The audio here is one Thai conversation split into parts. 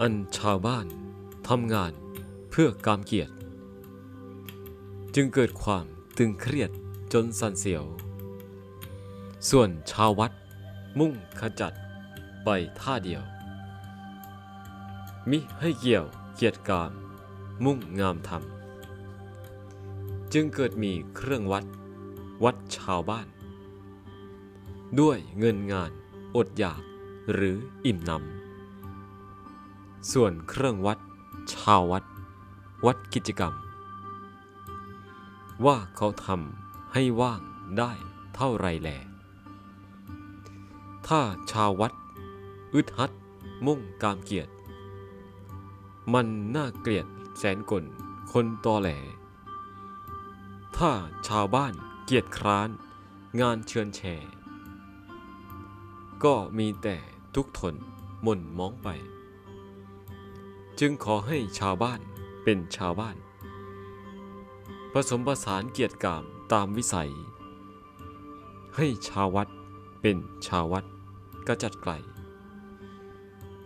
อันชาวบ้านทำงานเพื่อกามเกียรติ จึงเกิดความตึงเครียดจนสั่นเสียว ส่วนชาววัดมุ่งขจัดไปท่าเดียว มิให้เกี่ยวเกียรติกาม มุ่งงามธรรม จึงเกิดมีเครื่องวัด วัดชาวบ้าน ด้วยเงินงานอดอยากหรืออิ่มหนำ ส่วนเครื่องวัด ชาววัด วัดกิจกรรม ว่าเขาทำให้ว่างได้เท่าไรแล ถ้าชาววัด อึดฮัด มุ่งกามเกียรติ มันน่าเกลียดแสนกลคนตอแหล ถ้าชาวบ้านเกียรติคร้าน งานเชิญแชร์ ก็มีแต่ทุกทนหม่นมองไป จึงขอให้ชาวบ้านเป็นชาวบ้าน ผสมผสานเกียรติกามตามวิสัย ให้ชาววัดเป็นชาววัดกระจัดไกล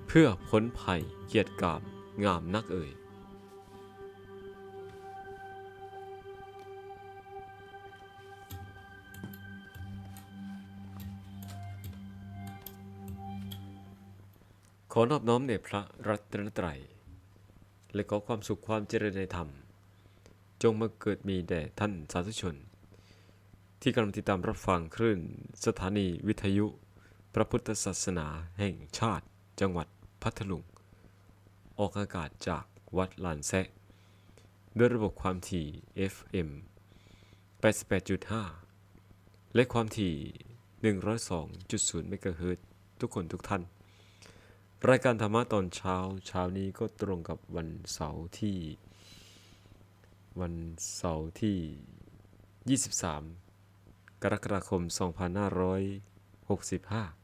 เพื่อพ้นภัยเกียรติกามงามนักเอ่ยขอนอบน้อมในพระรัตนตรัย และขอความสุขความเจริญในธรรม จงมาเกิดมีแด่ท่านสาธุชน ที่กำลังติดตามรับฟังคลื่นสถานีวิทยุ พระพุทธศาสนาแห่งชาติ จังหวัดพัทลุง ออกอากาศจากวัดลานแซะ ด้วยระบบความถี่ FM 88.5 และความถี่ 102.0เมกะเฮิรตซ์ทุกคนทุกท่าน รายการธรรมะตอนเช้าเช้านี้ก็ตรงกับวันเสาร์ที่ วันเสาร์ที่ 23 กรกฎาคม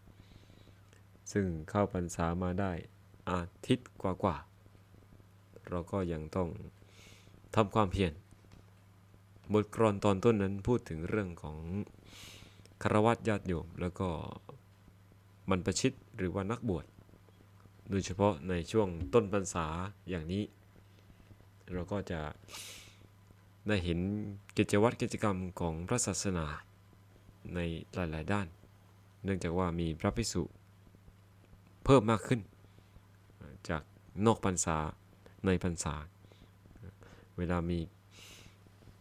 2565 ซึ่งเข้าพรรษามาได้อาทิตย์กว่าๆเราก็ยังต้องทำความเพียรบทกรอนตอนต้นนั้นพูดถึงเรื่องของคารวัตญาติโยมแล้วก็บรรพชิตหรือว่านักบวช โดยเฉพาะในช่วงต้นพรรษาอย่างนี้ เราก็จะได้เห็นกิจวัตรกิจกรรมของพระศาสนาในหลาย ๆ ด้าน เนื่องจากว่ามีพระภิกษุเพิ่มมากขึ้น จากนอกพรรษาในพรรษา เวลามี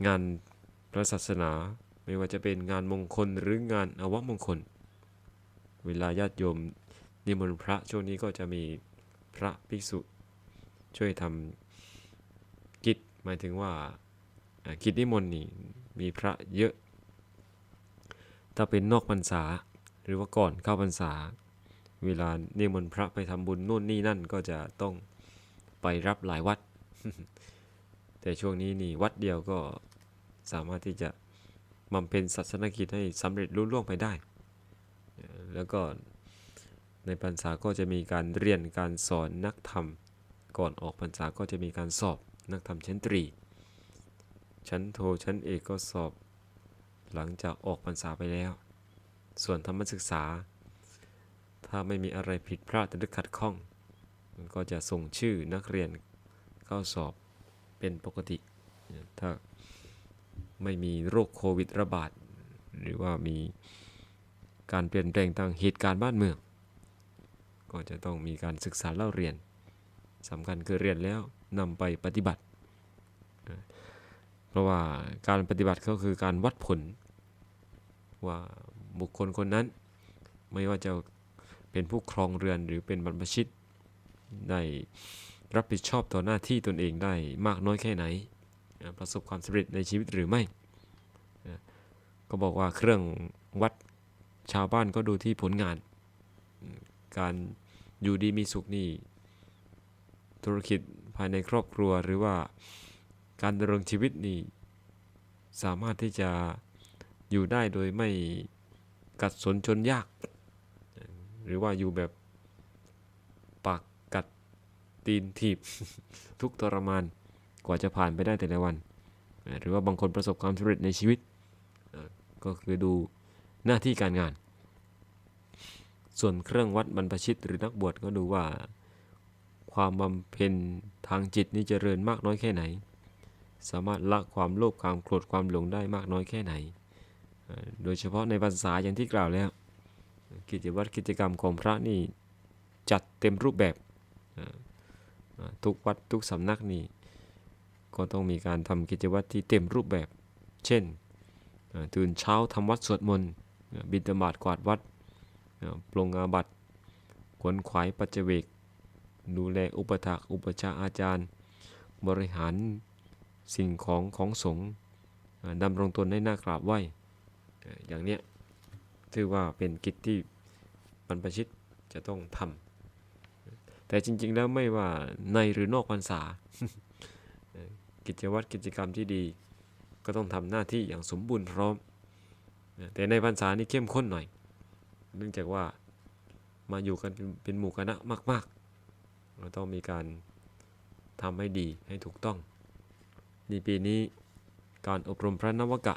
งานพระศาสนาไม่ว่าจะเป็นงานมงคลหรืองานอวมงคล เวลาญาติโยม นิมนต์พระช่วงนี้ก็จะมีพระภิกษุ ช่วยทำกิจหมายถึงว่ากิจนิมนต์นี่มีพระเยอะ ถ้าเป็นนอกพรรษาหรือว่าก่อนเข้าพรรษา เวลานิมนต์พระไปทำบุญนู่นนี่นั่นก็จะต้องไปรับหลายวัด แต่ช่วงนี้นี่วัดเดียวก็สามารถที่จะบำเพ็ญศาสนกิจให้สำเร็จรุ่ล่วงไปได้ แล้วก็ ในพรรษาก็จะมีการเรียนการสอนนักธรรม ก่อนออกพรรษาก็จะมีการสอบนักธรรมชั้นตรี ชั้นโทชั้นเอกก็สอบ หลังจากออกพรรษาไปแล้ว ส่วนธรรมศึกษา ถ้าไม่มีอะไรผิดพลาดหรือขัดข้อง มันก็จะส่งชื่อนักเรียนเข้าสอบเป็นปกติ ถ้าไม่มีโรคโควิดระบาด หรือว่ามีการเปลี่ยนแปลงทางเหตุการณ์บ้านเมือง ก็จะต้องมีการศึกษาเล่าเรียนสำคัญคือเรียนแล้วนำไปปฏิบัติ เพราะว่าการปฏิบัติก็คือการวัดผล ว่าบุคคลคนนั้น ไม่ว่าจะเป็นผู้ครองเรือนหรือเป็นบรรพชิต ได้รับผิดชอบต่อหน้าที่ตนเองได้มากน้อยแค่ไหน ประสบความสำเร็จในชีวิตหรือไม่ ก็บอกว่าเครื่องวัดชาวบ้านก็ดูที่ผลงาน การ อยู่ดีมีสุขนี่ ธุรกิจภายในครอบครัวหรือว่าการดำรงชีวิตนี่ สามารถที่จะอยู่ได้โดยไม่กัดสนจนยาก หรือว่าอยู่แบบปากกัดตีนถีบทุกทรมานกว่าจะผ่านไปได้แต่ละวัน หรือว่าบางคนประสบความสำเร็จในชีวิต ก็คือดูหน้าที่การงาน ส่วนเครื่องวัดบรรพชิตหรือนักบวชก็ดูว่า ความบำเพ็ญทางจิตนี่เจริญมากน้อยแค่ไหน สามารถละความโลภความโกรธความหลงได้มากน้อยแค่ไหน โดยเฉพาะในภาษาอย่างที่กล่าวแล้ว กิจวัตรกิจกรรมของพระนี่จัดเต็มรูปแบบทุกวัดทุกสำนักนี่ก็ต้องมีการทำกิจวัตรที่เต็มรูปแบบ เช่น ตื่นเช้าทำวัดสวดมนต์บิณฑบาตกวาดวัด ปลงอาบัตขวนขวายปัจเจก ดูแลอุปถากอุปชาอาจารย์ บริหารสิ่งของของสงฆ์ดำรงตนให้น่ากราบไหวอย่างเนี้ยถือว่าเป็นกิจที่บรรพชิตจะต้องทำแต่จริงๆแล้วไม่ว่าในหรือนอกพรรษา กิจวัตรกิจกรรมที่ดีก็ต้องทำหน้าที่อย่างสมบูรณ์พร้อม แต่ในพรรษานี่เข้มข้นหน่อย เนื่องจากว่ามาอยู่กันเป็นหมู่คณะมาก ๆ เราต้องมีการทำให้ดีให้ถูกต้อง ในปีนี้การอบรมพระนวกะ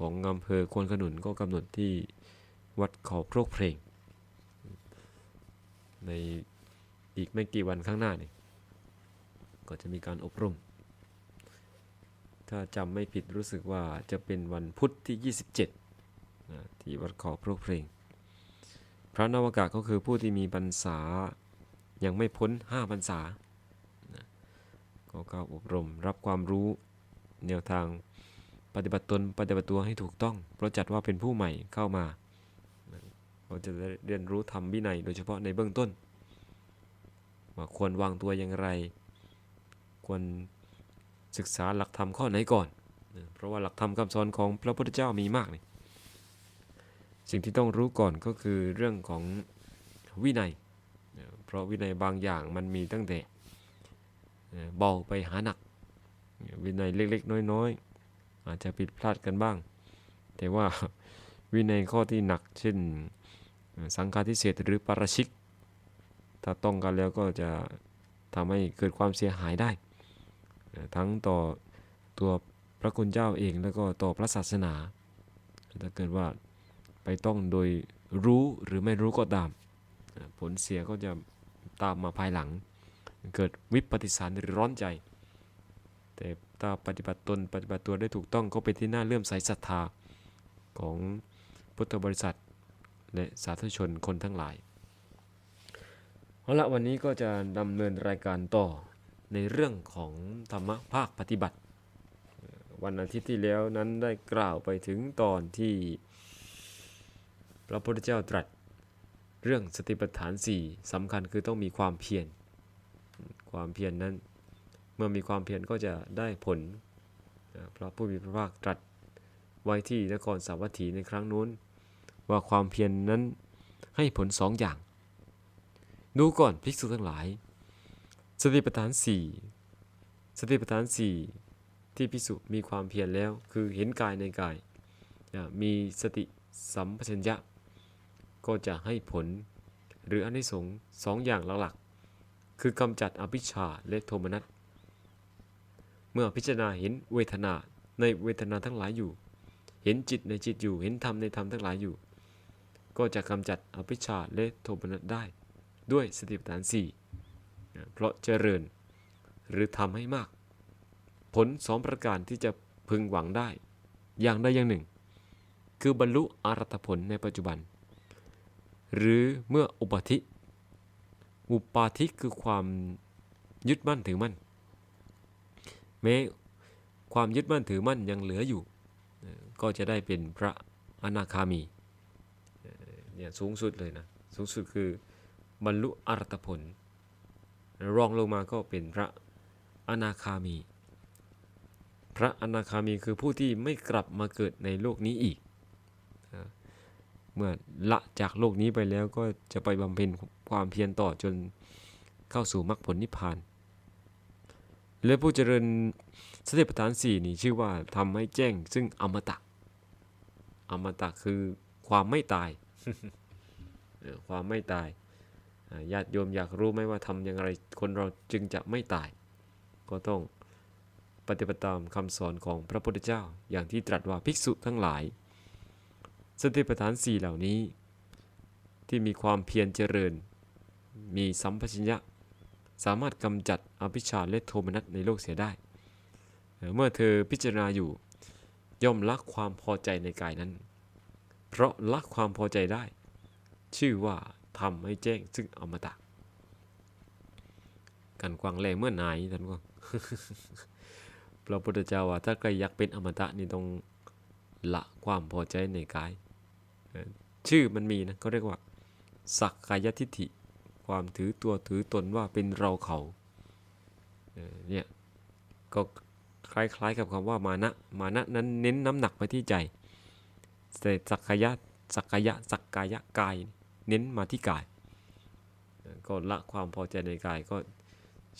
ของอำเภอควนขนุนก็กำหนดที่วัดเขาโครกเพลง ในอีกไม่กี่วันข้างหน้านี่ก็จะมีการอบรม ถ้าจำไม่ผิดรู้สึกว่าจะเป็นวันพุธที่ 27นะที่วัดเขาโครกเพลง พระนวกะก็คือผู้ที่มีพรรษายังไม่พ้น5พรรษาก็เข้าอบรมรับความรู้แนวทางปฏิบัติตนปฏิบัติตัวให้ถูกต้อง เพราะจัดว่าเป็นผู้ใหม่เข้ามาเขาจะได้เรียนรู้ธรรมวินัยโดยเฉพาะในเบื้องต้นว่าควรวางตัวอย่างไร ควรศึกษาหลักธรรมข้อไหนก่อน เพราะว่าหลักธรรมคำสอนของพระพุทธเจ้ามีมากนี่ สิ่งที่ต้องรู้ก่อนก็คือเรื่องของวินัย เพราะวินัยบางอย่างมันมีตั้งแต่เบาไปหาหนัก วินัยเล็กๆ น้อยๆ อาจจะผิดพลาดกันบ้าง แต่ว่าวินัยข้อที่หนัก เช่นสังฆาทิเศษหรือปาราชิก ถ้าต้องกันแล้วก็จะทำให้เกิดความเสียหายได้ ทั้งต่อตัวพระคุณเจ้าเองแล้วก็ต่อพระศาสนา ถ้าเกิดว่า ไปต้องโดยรู้หรือไม่รู้ก็ตาม ผลเสียก็จะตามมาภายหลัง เกิดวิปฏิสารหรือร้อนใจ แต่ถ้าปฏิบัติตนปฏิบัติตัวได้ถูกต้องก็เป็นที่น่าเลื่อมใสศรัทธาของพุทธบริษัทและสาธุชนคนทั้งหลายเอาละวันนี้ก็จะดำเนินรายการต่อในเรื่องของธรรมะภาคปฏิบัติ วันอาทิตย์ที่แล้วนั้นได้กล่าวไปถึงตอนที่ พระพุทธเจ้าตรัสเรื่องสติปัฏฐาน4สำคัญคือต้องมีความเพียร ความเพียรนนั้น เมื่อมีความเพียรก็จะได้ผลนะพราะผู้มีพระภาคตรัสไว้ที่นครสาวัตถีในครั้งนู้น ว่าความเพียรนนั้นให้ผลสองอย่าง ดูก่อนภิกษุทั้งหลาย สติปัฏฐาน 4 สติปัฏฐาน 4 ที่ภิกษุมีความเพียรแล้วคือเห็นกายในกาย มีสติสัมปชัญญะ ก็จะให้ผล หรืออนิสงส์สองอย่างหลักๆ คือกำจัดอภิชาและโทมนัส เมื่อพิจารณาเห็นเวทนาในเวทนาทั้งหลายอยู่ เห็นจิตในจิตอยู่ เห็นธรรมในธรรมทั้งหลายอยู่ ก็จะกำจัดอภิชาและโทมนัสได้ ด้วยสติปัฏฐานสี่เพราะเจริญหรือทำให้มาก ผลสองประการที่จะพึงหวังได้ อย่างใดอย่างหนึ่ง คือบรรลุอรัตผลในปัจจุบัน หรือเมื่ออุปธิ อุปาทิคือความยึดมั่นถือมั่น แม้ความยึดมั่นถือมั่นยังเหลืออยู่ ก็จะได้เป็นพระอนาคามีเนี่ยสูงสุดเลยนะ สูงสุดคือบรรลุอรัตผล รองลงมาก็เป็นพระอนาคามี พระอนาคามีคือผู้ที่ไม่กลับมาเกิดในโลกนี้อีก เมื่อละจากโลกนี้ไปแล้วก็จะไปบำเพ็ญความเพียรต่อจนเข้าสู่มรรคผลนิพพาน และผู้เจริญสติปัฏฐานสี่นี่ชื่อว่าทำให้แจ้งซึ่งอมตะ อมตะคือความไม่ตาย ความไม่ตายญาติโยมอยากรู้ไหมว่าทำอย่างไรคนเราจึงจะไม่ตาย ก็ต้องปฏิบัติตามคำสอนของพระพุทธเจ้า อย่างที่ตรัสว่าภิกษุทั้งหลาย สติปัฏฐานสี่เหล่านี้ ที่มีความเพียรเจริญ มีสัมปชัญญะ สามารถกำจัดอภิชาและโทมนัสในโลกเสียได้ เมื่อเธอพิจารณาอยู่ ย่อมละความพอใจในกายนั้น เพราะละความพอใจได้ ชื่อว่าทำให้แจ้งซึ่งอมตะกันกวางแรงเมื่อไหนท่านก็พระพุทธเจ้าว่าถ้าใครอยากเป็นอมตะนี่ต้องละความพอใจในกาย ชื่อมันมีนะเขาเรียกว่า สักกายทิฏฐิ ความถือตัวถือตนว่าเป็นเราเขาเนี่ยก็คล้ายๆกับคำว่ามานะมานะนั้นเน้นน้ำหนักไปที่ใจแต่สักกายะสักกายะสักกายะกาย เน้นมาที่กาย ก็ละความพอใจในกายก็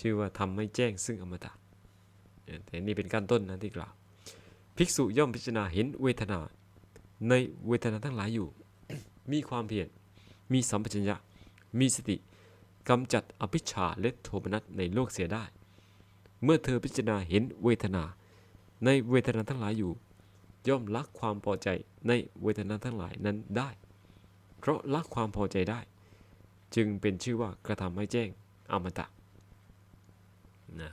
ชื่อว่าทำให้แจ้งซึ่งอมตะแต่นี่เป็นการต้นนะที่กล่าว ภิกษุย่อมพิจารณาเห็นเวทนา ในเวทนาทั้งหลายอยู่ มีความเพียรมีสัมปชัญญะ มีสติกำจัดอภิชาและโทมนัสในโลกเสียได้ เมื่อเธอพิจารณาเห็นเวทนา ในเวทนาทั้งหลายอยู่ ย่อมละความพอใจในเวทนาทั้งหลายนั้นได้ เพราะละความพอใจได้ จึงเป็นชื่อว่ากระทำให้แจ้งอมตะนะ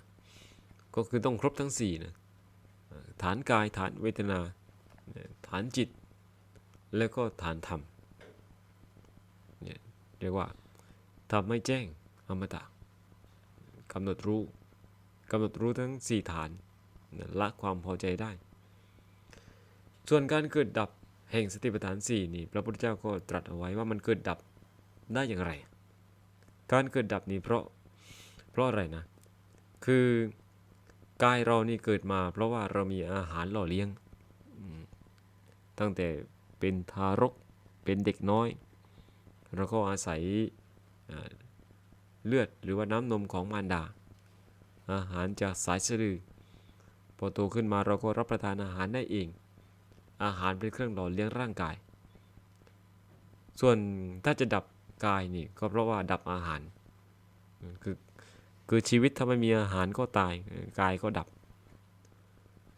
ก็คือต้องครบทั้งสี่นะฐานกายฐานเวทนา ฐานจิต แล้วก็ฐานธรรมเรียกว่าทำให้แจ้งอมตะกำหนดรู้กำหนดรู้ทั้ง 4 ฐานละความพอใจได้ ส่วนการเกิดดับแห่งสติปัฏฐาน 4 นี่ พระพุทธเจ้าก็ตรัสเอาไว้ว่ามันเกิดดับได้อย่างไร การเกิดดับนี้เพราะเพราะอะไรนะ คือกายเรานี่เกิดมา เพราะว่าเรามีอาหารหล่อเลี้ยงตั้งแต่ เป็นทารก เป็นเด็กน้อย เราก็อาศัยเลือดหรือว่าน้ำนมของมารดา อาหารจากสายสะดือ พอโตขึ้นมาเราก็รับประทานอาหารได้เอง อาหารเป็นเครื่องหล่อเลี้ยงร่างกาย ส่วนถ้าจะดับกายนี่ก็เพราะว่าดับอาหาร คือคือชีวิตถ้าไม่มีอาหารก็ตาย กายก็ดับ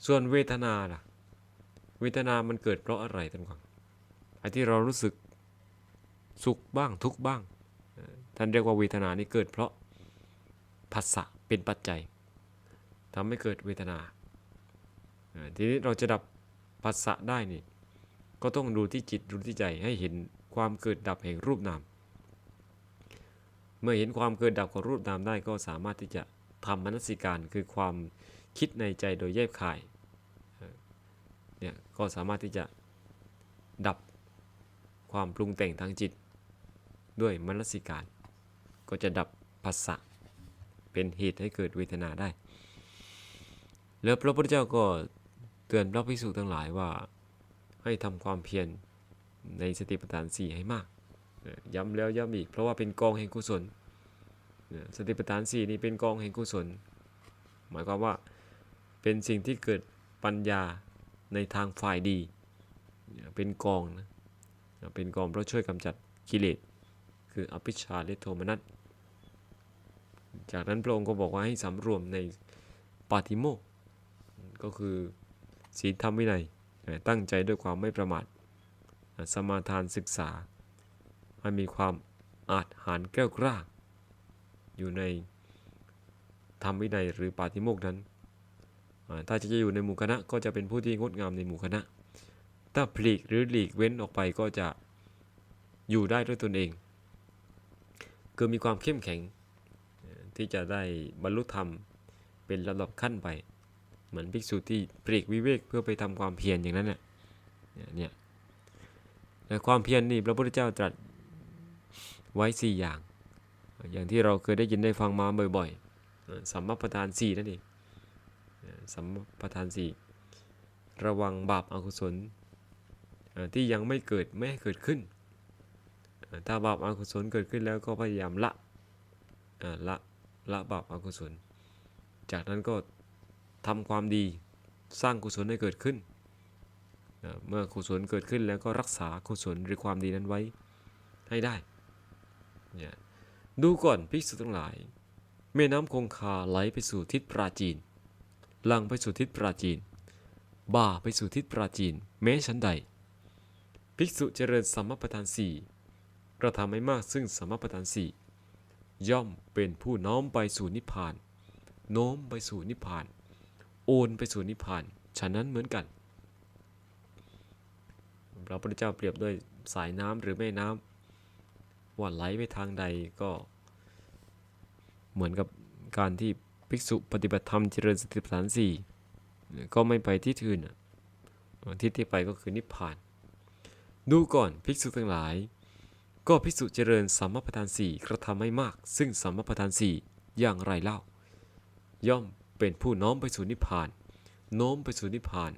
ส่วนเวทนาล่ะ เวทนามันเกิดเพราะอะไรท่านฟัง ไอ้ที่เรารู้สึกสุขบ้างทุกบ้าง ท่านเรียกว่าเวทนานี่เกิดเพราะผัสสะเป็นปัจจัยทำให้เกิดเวทนา ทีนี้เราจะดับผัสสะได้นี่ ก็ต้องดูที่จิตดูที่ใจให้เห็นความเกิดดับแห่งรูปนาม เมื่อเห็นความเกิดดับของรูปนามได้ก็สามารถที่จะทำมนสิการคือความคิดในใจโดยแยบคายเนี่ยก็สามารถที่จะดับ ความปรุงแต่งทางจิต ด้วยมนสิการ ก็จะดับภาษะเป็นเหตุให้เกิดเวทนาได้ แล้วพระพุทธเจ้าก็เตือนพระภิกษุทั้งหลายว่าให้ทำความเพียรในสติปัฏฐานสี่ให้มาก ย้ำแล้วย้ำอีก เพราะว่าเป็นกองแห่งกุศล สติปัฏฐานสี่นี้เป็นกองแห่งกุศล หมายความว่าเป็นสิ่งที่เกิดปัญญาในทางฝ่ายดีเนี่ยเป็นกองนะ เป็นกองเพราะช่วยกำจัดกิเลสคืออภิชาและโทมนัสจากนั้นพระองค์ก็บอกว่าให้สำรวมในปาติโมกข์ก็คือศีลธรรมวินัยตั้งใจด้วยความไม่ประมาทสมาทานศึกษา ให้มีความอาจหารแก้วกล้าอยู่ในธรรมวินัยหรือปาติโมกข์นั้น ถ้าจะอยู่ในหมู่คณะก็จะเป็นผู้ที่งดงามในหมู่คณะ ถ้าปลีกหรือหลีกเว้นออกไปก็จะอยู่ได้ด้วยตนเอง คือมีความเข้มแข็ง ที่จะได้บรรลุธรรมเป็นลำดับขั้นไป เหมือนภิกษุที่ปลีกวิเวกเพื่อไปทำความเพียรอย่างนั้นน่ะเนี่ยเนี่ยแต่ความเพียรนี่พระพุทธเจ้าตรัสไว้สี่อย่าง อย่างที่เราเคยได้ยินได้ฟังมาบ่อยๆสัมมาประธานสี่นั่นเองสัมมาประธานสี่ระวังบาปอกุศล ที่ยังไม่เกิดไม่ให้เกิดขึ้น ถ้าบาปอกุศลเกิดขึ้นแล้วก็พยายามละละละบาปอกุศล จากนั้นก็ทำความดีสร้างกุศลให้เกิดขึ้น เมื่อกุศลเกิดขึ้นแล้วก็รักษากุศลหรือความดีนั้นไว้ให้ได้เนี่ยดูก่อนภิกษุทั้งหลาย แม่น้ำคงคาไหลไปสู่ทิศปราจีนลังไปสู่ทิศปราจีน บ่าไปสู่ทิศปราจีน แม้ชั้นใด ภิกษุเจริญสัมมาประธานสี่กระทำให้มากซึ่งสัมมาประธานสี่ย่อมเป็นผู้น้อมไปสู่นิพพาน โน้มไปสู่นิพพาน โอนไปสู่นิพพาน ฉะนั้นเหมือนกัน พระพุทธเจ้าเปรียบด้วยสายน้ำหรือแม่น้ำว่าไหลไปทางใดก็ เหมือนกับการที่ภิกษุปฏิบัติธรรมเจริญสติปัฏฐานสี่ก็ไม่ไปที่อื่นที่ที่ไปก็คือนิพพาน ดูก่อนภิกษุทั้งหลาย ก็ภิกษุเจริญสัมมาประธานสี่กระทำไม่มาก ซึ่งสัมมาประธานสี่อย่างไรเล่า ย่อมเป็นผู้น้อมไปสู่นิพพาน โน้มไปสู่นิพพาน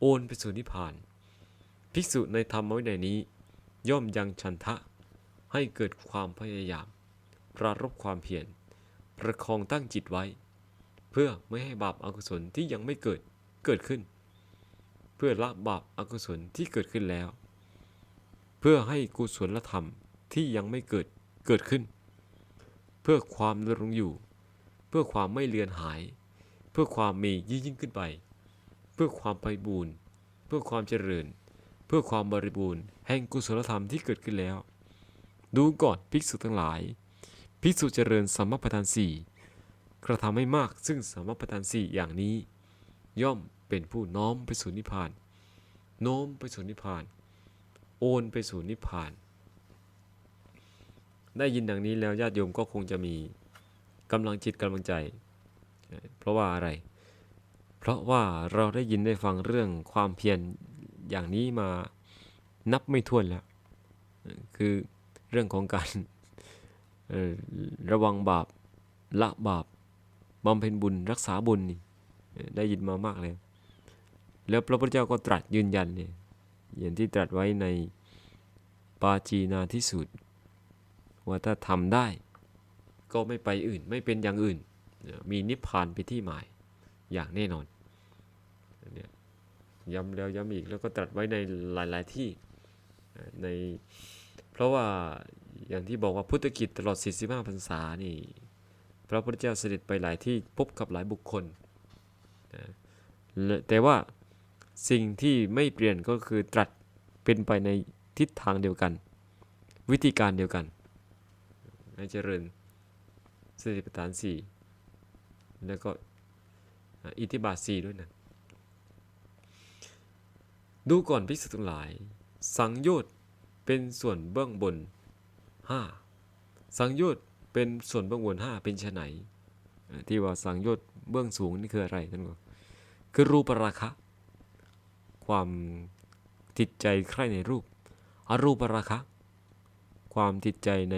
โอนไปสู่นิพพาน ภิกษุในธรรมวินัยนี้ ย่อมยังชันทะ ให้เกิดความพยายาม ปรารบความเพียรประคองตั้งจิตไว้ เพื่อไม่ให้บาปอากุศลที่ยังไม่เกิดเกิดขึ้น เพื่อละบาปอากุศลที่เกิดขึ้นแล้ว เพื่อให้กุศลธรรมที่ยังไม่เกิดเกิดขึ้น เพื่อความดำรงอยู่ เพื่อความไม่เลือนหาย เพื่อความมียิ่งยิ่งขึ้นไป เพื่อความไปบูรณ์เพื่อความเจริญ เพื่อความบริบูรณ์แห่งกุศลธรรมที่เกิดขึ้นแล้ว ดูก่อนภิกษุทั้งหลาย ภิกษุเจริญสัมมาประธานสี่กระทำให้มากซึ่งสัมมาประธานสี่อย่างนี้ ย่อมเป็นผู้น้อมไปสู่นิพพาน โน้มไปสู่นิพพาน โอนไปสู่นิพพาน ได้ยินดังนี้แล้วญาติโยมก็คงจะมีกำลังจิตกำลังใจ เพราะว่าอะไร เพราะว่าเราได้ยินได้ฟังเรื่องความเพียรอย่างนี้มานับไม่ถ้วนแล้ว คือเรื่องของการระวังบาปละบาปบำเพ็ญบุญรักษาบุญนี่ได้ยินมามากเลยแล้วพระพุทธเจ้าก็ตรัสยืนยันเนี่ย อย่างที่ตรัสไว้ในปาจีนาทิสูตรว่าถ้าทำได้ ก็ไม่ไปอื่นไม่เป็นอย่างอื่น มีนิพพานไปที่หมายอย่างแน่นอนเนี่ยย้ำแล้วย้ำอีกแล้วก็ตรัสไว้ในหลายๆที่ในเพราะว่าอย่างที่บอกว่าพุทธกิจตลอด 45พรรษานี่พระพุทธเจ้าเสด็จไปหลายที่พบกับหลายบุคคลแต่ว่า สิ่งที่ไม่เปลี่ยนก็คือตรัสเป็นไปในทิศทางเดียวกัน วิธีการเดียวกันให้เจริญสติปัฏฐานสี่แล้วก็อิทธิบาทสี่ด้วยนะ ดูก่อนภิกษุทั้งหลาย สังโยชน์เป็นส่วนเบื้องบนห้าสังโยชน์เป็นส่วนเบื้องบนห้าเป็นไฉนที่ว่าสังโยชน์เบื้องสูงนี่คืออะไรท่านก็คือรูปราคะ ความติดใจใคร่ในรูป อรูปราคะ ความติดใจใน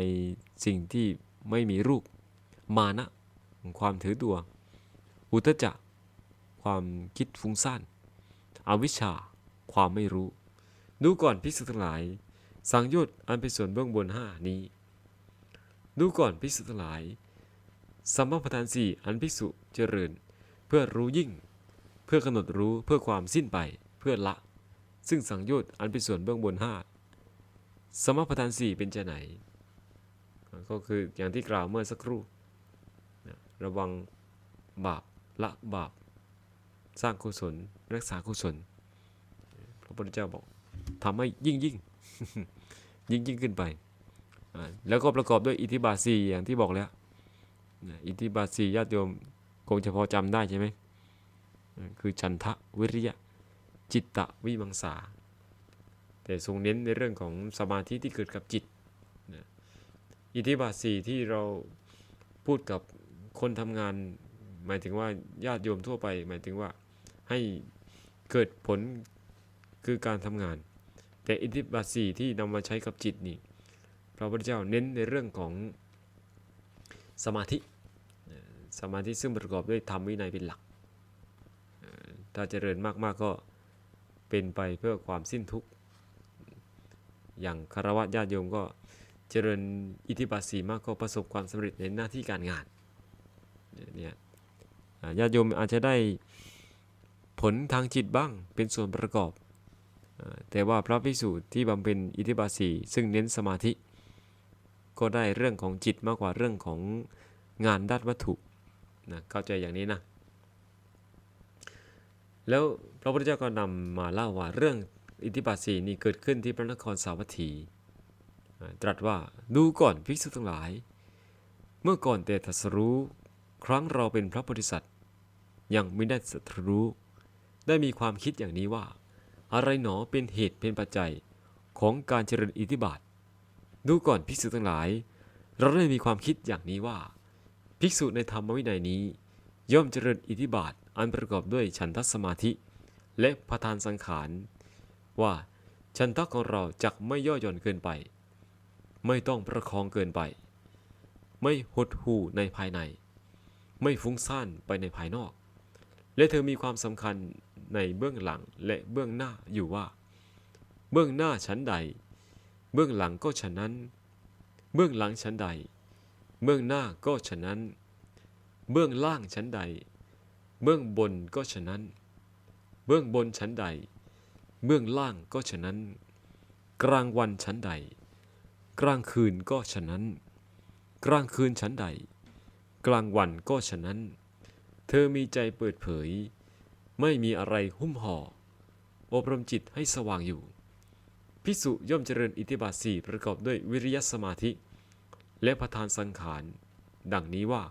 สิ่งที่ไม่มีรูป มานะ ความถือตัว อุทจจะความคิดฟุ้งซ่าน อวิชชา ความไม่รู้ ดูก่อนภิกษุทั้งหลาย สังโยชน์อันเป็นส่วนเบื้องบนห้านี้ ดูก่อนภิกษุทั้งหลาย สัมมาประธานสี่อันภิกษุเจริญ เพื่อรู้ยิ่ง เพื่อกำหนดรู้เพื่อความสิ้นไป พื่อละ ซึ่งสังโยชน์อันเป็นส่วนเบื้องบนห้าสมประธานสี่เป็นจะไหน ก็คืออย่างที่กล่าวเมื่อสักครู่ระวังบาปละบาป สร้างกุศล รักษากุศล พระพุทธเจ้าบอกทำให้ยิ่งยิ่งยิ่งยิ่งขึ้นไป แล้วก็ประกอบด้วยอิทธิบาทสี่อย่างที่บอกแล้ว อิทธิบาทสี่ญาติโยมคงจะพอจำได้ใช่ไหม คือฉันทะวิริยะ จิตตะวิมังสา แต่ทรงเน้นในเรื่องของสมาธิที่เกิดกับจิตนะอิทธิบาทสี่ที่เราพูดกับคนทำงาน หมายถึงว่าญาติโยมทั่วไป หมายถึงว่าให้เกิดผลคือการทำงาน แต่อิทธิบาทสี่ที่นำมาใช้กับจิตนี่พระพุทธเจ้าเน้นในเรื่องของสมาธิสมาธิซึ่งประกอบด้วยธรรมวินัยเป็นหลัก ถ้าเจริญมากๆก็ เป็นไปเพื่อความสิ้นทุกข์ อย่างคารวะญาติโยมก็เจริญอิทธิบาทสีมากก็ประสบความสำเร็จในหน้าที่การงานเนี่ยญาติโยมอาจจะได้ผลทางจิตบ้างเป็นส่วนประกอบ แต่ว่าพระภิกษุที่บำเพ็ญอิทธิบาทสีซึ่งเน้นสมาธิ ก็ได้เรื่องของจิตมากกว่าเรื่องของงานด้านวัตถุนะเข้าใจอย่างนี้นะ แล้วพระพุทธเจ้าก็นำมาเล่าว่าเรื่องอิทธิบาทสีนี้เกิดขึ้นที่พระนครสาวัตถี ตรัสว่าดูก่อนภิกษุทั้งหลาย เมื่อก่อนแต่ตรัสรู้ครั้งเราเป็นพระโพธิสัตว์ยังไม่ได้ตรัสรู้ ได้มีความคิดอย่างนี้ว่า อะไรหนอเป็นเหตุเป็นปัจจัยของการเจริญอิทธิบาท ดูก่อนภิกษุทั้งหลาย เราได้มีความคิดอย่างนี้ว่า ภิกษุในธรรมวินัยนี้ ย่อมเจริญอิทธิบาท อันประกอบด้วยฉันทสมาธิ และประธานสังขารว่าฉันทะของเราจักไม่ย่อหย่อนเกินไป ไม่ต้องประคองเกินไป ไม่หดหู่ในภายใน ไม่ฟุ้งซ่านไปในภายนอก และเธอมีความสำคัญในเบื้องหลังและเบื้องหน้าอยู่ว่า เบื้องหน้าชั้นใด เบื้องหลังก็ฉะนั้น เบื้องหลังชั้นใด เบื้องหน้าก็ฉะนั้น เบื้องล่างชั้นใด เบื้องบนก็ฉะนั้น เบื้องบนชั้นใด เบื้องล่างก็ฉะนั้น กลางวันชั้นใด กลางคืนก็ฉะนั้น กลางคืนชั้นใด กลางวันก็ฉะนั้น เธอมีใจเปิดเผย ไม่มีอะไรหุ้มห่อ อบรมจิตให้สว่างอยู่ พิสุย่อมเจริญอิทธิบาทสี่ประกอบด้วยวิริยสมาธิ และประธานสังขาร ดังนี้ว่า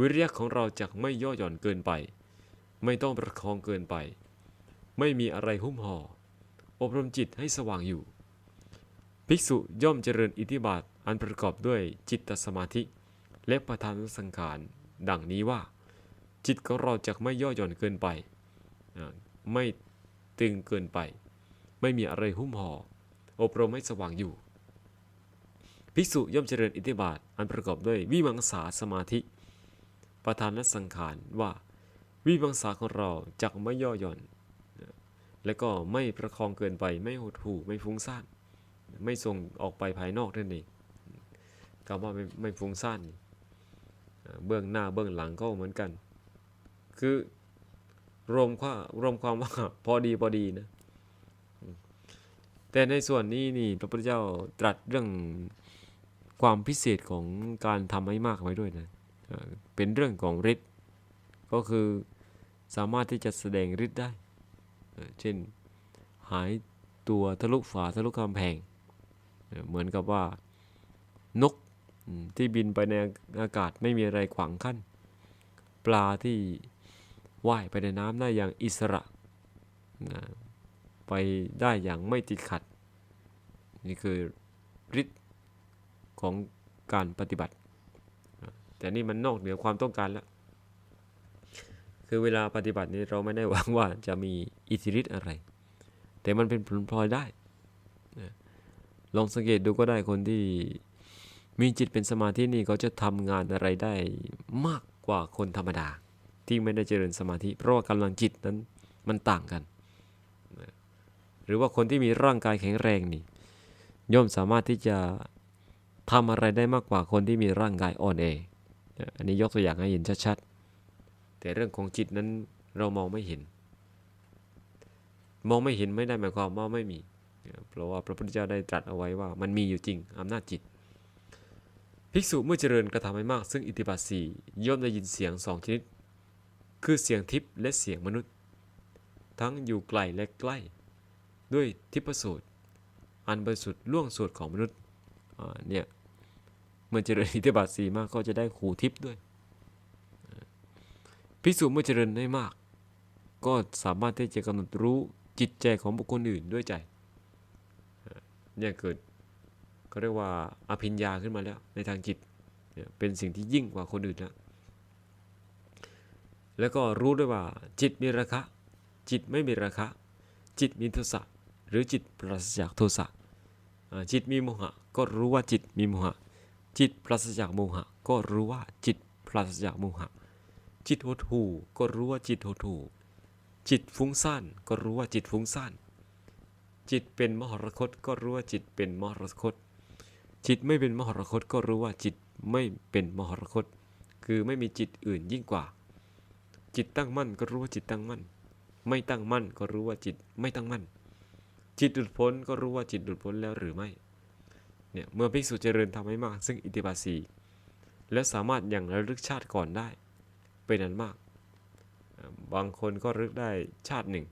วิริยะของเราจะไม่ย่อหย่อนเกินไป ไม่ต้องประคองเกินไป ไม่มีอะไรหุ้มห่ออบรมจิตให้สว่างอยู่ ภิกษุย่อมเจริญอิทธิบาทอันประกอบด้วยจิตตสมาธิ และประธานสังขาร ดังนี้ว่า จิตของเราจะไม่ย่อหย่อนเกินไป ไม่ตึงเกินไป ไม่มีอะไรหุ้มห่ออบรมให้สว่างอยู่ ภิกษุย่อมเจริญอิทธิบาทอันประกอบด้วยวิมังสาสมาธิ ประธานสังขารว่า วิมังสาของเราจะไม่ย่อหย่อน และก็ไม่ประคองเกินไปไม่หดหู่ไม่ฟุ้งซ่านไม่ส่งออกไปภายนอกนั่นเองคำว่าไม่ไม่ฟุ้งซ่านเบื้องหน้าเบื้องหลังก็เหมือนกัน คือรวมความรวมความว่าพอดีพอดีนะแต่ในส่วนนี้นี่พระพุทธเจ้าตรัสเรื่องความพิเศษของการทำให้มากไว้ด้วยนะ เป็นเรื่องของฤทธิ์ก็คือสามารถที่จะแสดงฤทธิ์ได้ เช่นหายตัวทะลุฝาทะลุกำแพง เหมือนกับว่านกที่บินไปในอากาศไม่มีอะไรขวางขั้น ปลาที่ว่ายไปในน้ำได้อย่างอิสระนะไปได้อย่างไม่ติดขัด นี่คือฤทธิ์ของการปฏิบัติ แต่นี่มันนอกเหนือความต้องการแล้ว คือเวลาปฏิบัตินี้เราไม่ได้หวังว่าจะมีอิทธิฤทธิ์อะไร แต่มันเป็นผลพลอยได้ ลองสังเกตดูก็ได้คนที่มีจิตเป็นสมาธินี่เขาจะทำงานอะไรได้มากกว่าคนธรรมดา ที่ไม่ได้เจริญสมาธิ เพราะว่ากำลังจิตนั้นมันต่างกัน หรือว่าคนที่มีร่างกายแข็งแรงนี่ย่อมสามารถที่จะทำอะไรได้มากกว่าคนที่มีร่างกายอ่อนแอ อันนี้ยกตัวอย่างให้เห็นชัดๆ แต่เรื่องของจิตนั้นเรามองไม่เห็น มองไม่เห็นไม่ได้หมายความว่าไม่มี เพราะว่าพระพุทธเจ้าได้ตรัสเอาไว้ว่ามันมีอยู่จริงอำนาจจิต ภิกษุเมื่อเจริญกระทำให้มาก ซึ่งอิทธิบาทสี่ย่อมได้ยินเสียงสองชนิด คือเสียงทิพย์และเสียงมนุษย์ ทั้งอยู่ไกลและใกล้ ด้วยทิพสูตร อันบริสุทธิ์ล่วงสูตรของมนุษย์เนี่ย เมื่อเจริญอิทธิบาทสี่มากก็จะได้หูทิพย์ด้วยอ่าภิกษุเมื่อเจริญได้มาก ก็สามารถที่จะกำหนดรู้จิตใจของบุคคลอื่นด้วยใจเนี่ยเกิดเขาเรียกว่าอภิญญาขึ้นมาแล้วในทางจิตเป็นสิ่งที่ยิ่งกว่าคนอื่นแล้วแล้วก็รู้ด้วยว่าจิตมีราคะ จิตไม่มีราคะ จิตมีโทสะหรือจิตปราศจากโทสะจิตมีโมหะ ก็รู้ว่าจิตมีโมหะ จิตปราศจากโมหะ ก็รู้ว่าจิตปราศจากโมหะ จิตหดหู่ก็รู้ว่าจิตหดหู่จิตฟุ้งซ่านก็รู้ว่าจิตฟุ้งซ่านจิตเป็นมหรคตก็รู้ว่าจิตเป็นมหรคต จิตไม่เป็นมหรคตก็รู้ว่าจิตไม่เป็นมหรคต คือไม่มีจิตอื่นยิ่งกว่า จิตตั้งมั่นก็รู้ว่าจิตตั้งมั่น ไม่ตั้งมั่นก็รู้ว่าจิตไม่ตั้งมั่น จิตหลุดพ้นก็รู้ว่าจิตหลุดพ้นแล้วหรือไม่ เนี่ยเมื่อภิกษุเจริญทำให้มาก ซึ่งอิทธิบาสีและสามารถอย่างระลึกชาติก่อนได้เป็นอันมาก บางคนก็รึกได้ชาติหนึ่ง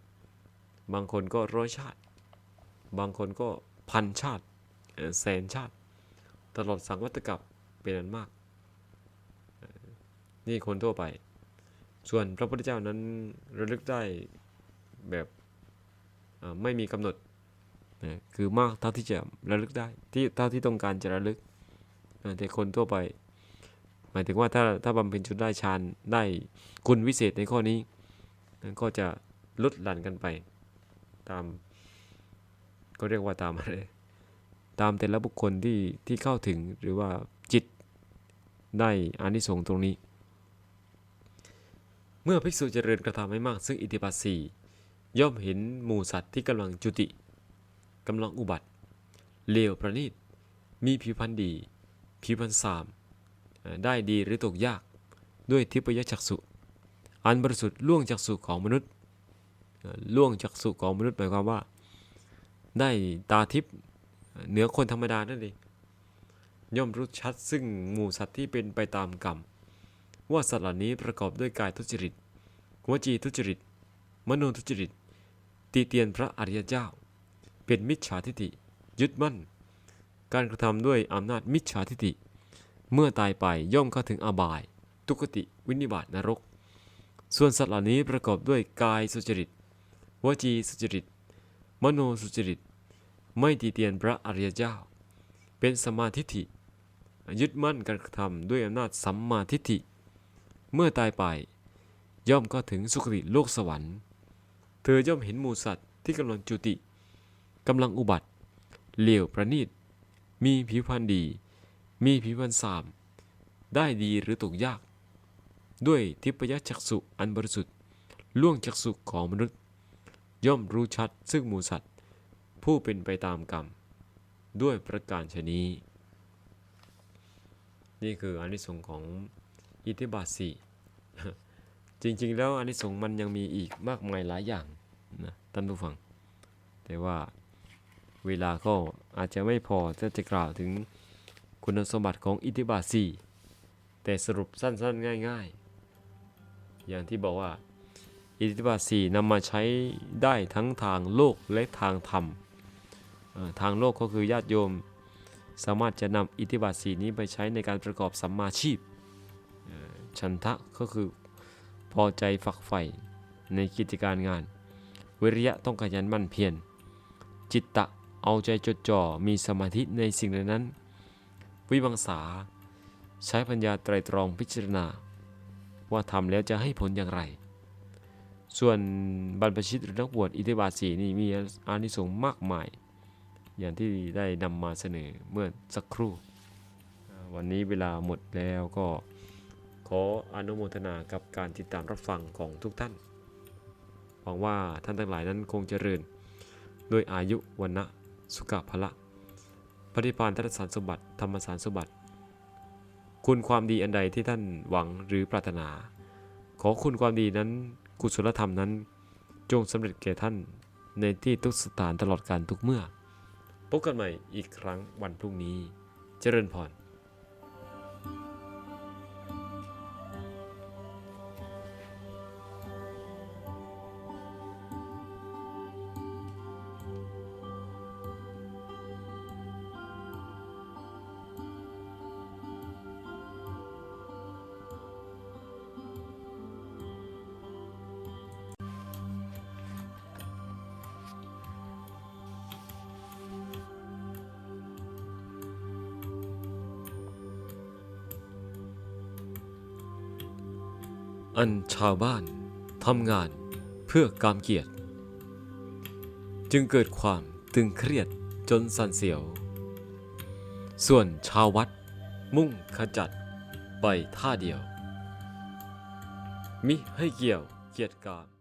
บางคนก็ร้อยชาติ บางคนก็พันชาติแสนชาติ ตลอดสังวัตกับเป็นอันมาก นี่คนทั่วไป ส่วนพระพุทธเจ้านั้นระลึกได้แบบไม่มีกำหนด นะคือมากเท่าที่จะระลึกได้ที่เท่าที่ต้องการจะระลึกนะแต่คนทั่วไป หมายถึงว่าถ้าถ้าบำเพ็ญจุดได้ฌานได้คุณวิเศษในข้อนี้นั้นก็จะลดหลั่นกันไป ตามก็เรียกว่าตามอะไรตามแต่ละบุคคลที่ที่เข้าถึงหรือว่าจิตได้อานิสงส์ตรงนี้ เมื่อภิกษุเจริญกระทำให้มากซึ่งอิทธิบาทสี่ย่อมเห็นหมู่สัตว์ที่กำลังจุติ กำลังอุบัติ เลวประณีต มีผิวพรรณดี ผิวพรรณสาม ได้ดีหรือตกยาก ด้วยทิพยจักษุ อันบริสุทธิ์ล่วงจักษุของมนุษย์ ล่วงจักษุของมนุษย์หมายความว่า ได้ตาทิพย์เหนือคนธรรมดานั่นเอง ย่อมรู้ชัดซึ่งหมู่สัตว์ที่เป็นไปตามกรรม ว่าสัตว์เหล่านี้ประกอบด้วยกายทุจริตวจีทุจริต มโนทุจริต ตีเตียนพระอริยเจ้า เป็นมิจฉาทิฏฐิยึดมั่น การกระทำด้วยอำนาจมิจฉาทิฏฐิเมื่อตายไปย่อมเข้าถึงอบาย ทุกติวินิบาตนรก ส่วนสัตว์เหล่านี้ประกอบด้วยกายสุจริตวจีสุจริต มโนสุจริต ไม่ตีเตียนพระอริยเจ้า เป็นสมมาทิฏฐิยึดมั่นการกระทำด้วยอำนาจสัมมาทิฏฐิ เมื่อตายไป ย่อมก็ถึงสุคติโลกสวรรค์ เธอย่อมเห็นหมูสัตว์ที่กำลังจุติ กำลังอุบัติเลียวประณีต มีผิวพรรณดี มีผิวพรรณสาม ได้ดีหรือตกยาก ด้วยทิพยจักษุอันบริสุทธิ์ล่วงจักษุของมนุษย์ ย่อมรู้ชัดซึ่งหมูสัตว์ ผู้เป็นไปตามกรรม ด้วยประการชนี้ นี่คืออานิสงส์ของอิทธิบาทสี่จริงๆ แล้วอานิสงส์มันยังมีอีกมากมายหลายอย่างนะท่านผู้ฟัง แต่ว่า เวลาก็อาจจะไม่พอที่จะกล่าวถึงคุณสมบัติของอิทธิบาทสี่แต่สรุปสั้นๆ ง่ายๆ อย่างที่บอกว่าอิทธิบาทสี่นำมาใช้ได้ทั้งทางโลกและทางธรรม ทางโลกก็คือญาติโยม สามารถจะนำอิทธิบาทสีนี้ไปใช้ในการประกอบสัมมาชีพฉันทะก็คือพอใจฝักใฝ่ในกิจการงาน วิริยะต้องขยันมั่นเพียรจิตตะ เอาใจจดจ่อมีสมาธิในสิ่งเหล่านั้น วิวังสา ใช้ปัญญาไตรตรองพิจารณา ว่าทำแล้วจะให้ผลอย่างไร ส่วนบรรพชิตหรือนักบวชอิทธิบาทสีนี่มีอานิสงส์มากมาย อย่างที่ได้นำมาเสนอเมื่อสักครู่ วันนี้เวลาหมดแล้วก็ขออนุโมทนากับการติดตามรับฟังของทุกท่าน หวังว่าท่านทั้งหลายนั้นคงเจริญ ด้วยอายุวันนะ สุขภละปฏิพานธนสารสมบัติธรรมสารสมบัติ คุณความดีอันใดที่ท่านหวังหรือปรารถนา ขอคุณความดีนั้นกุศลธรรมนั้น จงสำเร็จแก่ท่านในที่ทุกสถานตลอดการทุกเมื่อ พบกันใหม่อีกครั้งวันพรุ่งนี้ เจริญพร อันชาวบ้านทำงานเพื่อกามเกียรติ จึงเกิดความตึงเครียดจนสั่นเสียว ส่วนชาววัดมุ่งขจัดไปท่าเดียว มิให้เกี่ยวเกียรติกาม